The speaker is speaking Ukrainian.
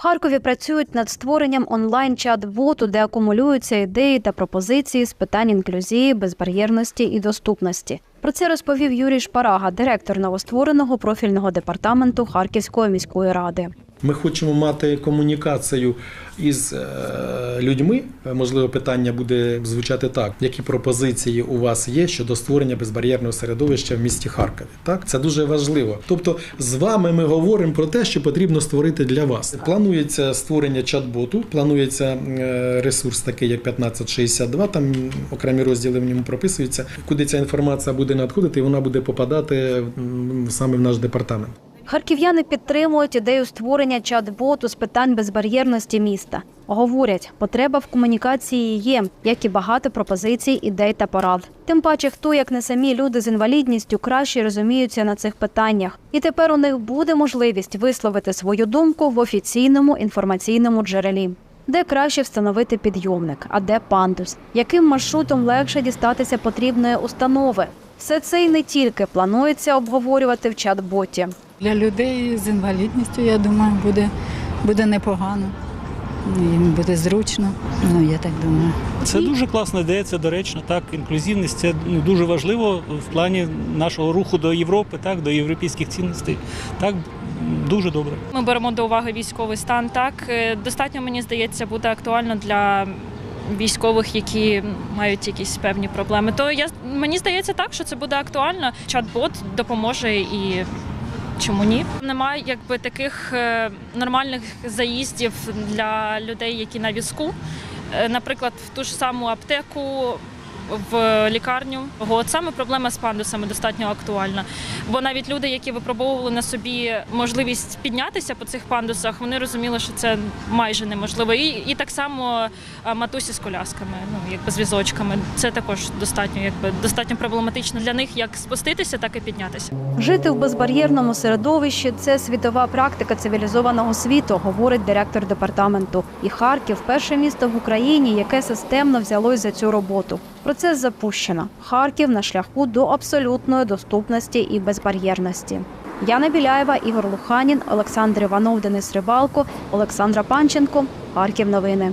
Харкові працюють над створенням онлайн-чат-боту, де акумулюються ідеї та пропозиції з питань інклюзії, безбар'єрності і доступності. Про це розповів Юрій Шпарага, директор новоствореного профільного департаменту Харківської міської ради. Ми хочемо мати комунікацію із е, людьми. Е, Можливо, питання буде звучати так: які пропозиції у вас є щодо створення безбар'єрного середовища в місті Харкові? Так, це дуже важливо. Тобто, з вами ми говоримо про те, що потрібно створити для вас. Планується створення чат-боту, планується е, ресурс такий, як 1562. Там окремі розділи в ньому прописуються, куди ця інформація буде надходити, і вона буде попадати саме в наш департамент. Харків'яни підтримують ідею створення чат-боту з питань безбар'єрності міста. Говорять, потреба в комунікації є, як і багато пропозицій, ідей та порад. Тим паче, хто як не самі люди з інвалідністю краще розуміються на цих питаннях, і тепер у них буде можливість висловити свою думку в офіційному інформаційному джерелі. Де краще встановити підйомник, а де пандус, яким маршрутом легше дістатися потрібної установи. Все це й не тільки планується обговорювати в чат-боті. Для людей з інвалідністю, я думаю, буде, буде непогано. Їм буде зручно. Ну, я так думаю. Це дуже класна ідея, це доречно. Так, інклюзивність це ну, дуже важливо в плані нашого руху до Європи, так, до європейських цінностей. Так, дуже добре. Ми беремо до уваги військовий стан. Так Е, достатньо мені здається буде актуально для військових, які мають якісь певні проблеми. То я мені здається так, що це буде актуально. Чат-бот допоможе і. Чому ні? Немає якби таких е, нормальних заїздів для людей, які на візку. Е, Наприклад, в ту ж саму аптеку, в лікарню. От саме проблема з пандусами достатньо актуальна. Бо навіть люди, які випробовували на собі можливість піднятися по цих пандусах, вони розуміли, що це майже неможливо. І, і так само матусі з колясками, ну якби з візочками. Це також достатньо, якби достатньо проблематично для них як спуститися, так і піднятися. Жити в безбар'єрному середовищі це світова практика цивілізованого світу, говорить директор департаменту. І Харків перше місто в Україні, яке системно взялось за цю роботу. Процес запущено. Харків на шляху до абсолютної доступності і безбар'єрності. Яна Біляєва, Ігор Луханін, Олександр Іванов, Денис Рибалко, Олександра Панченко. Харків новини.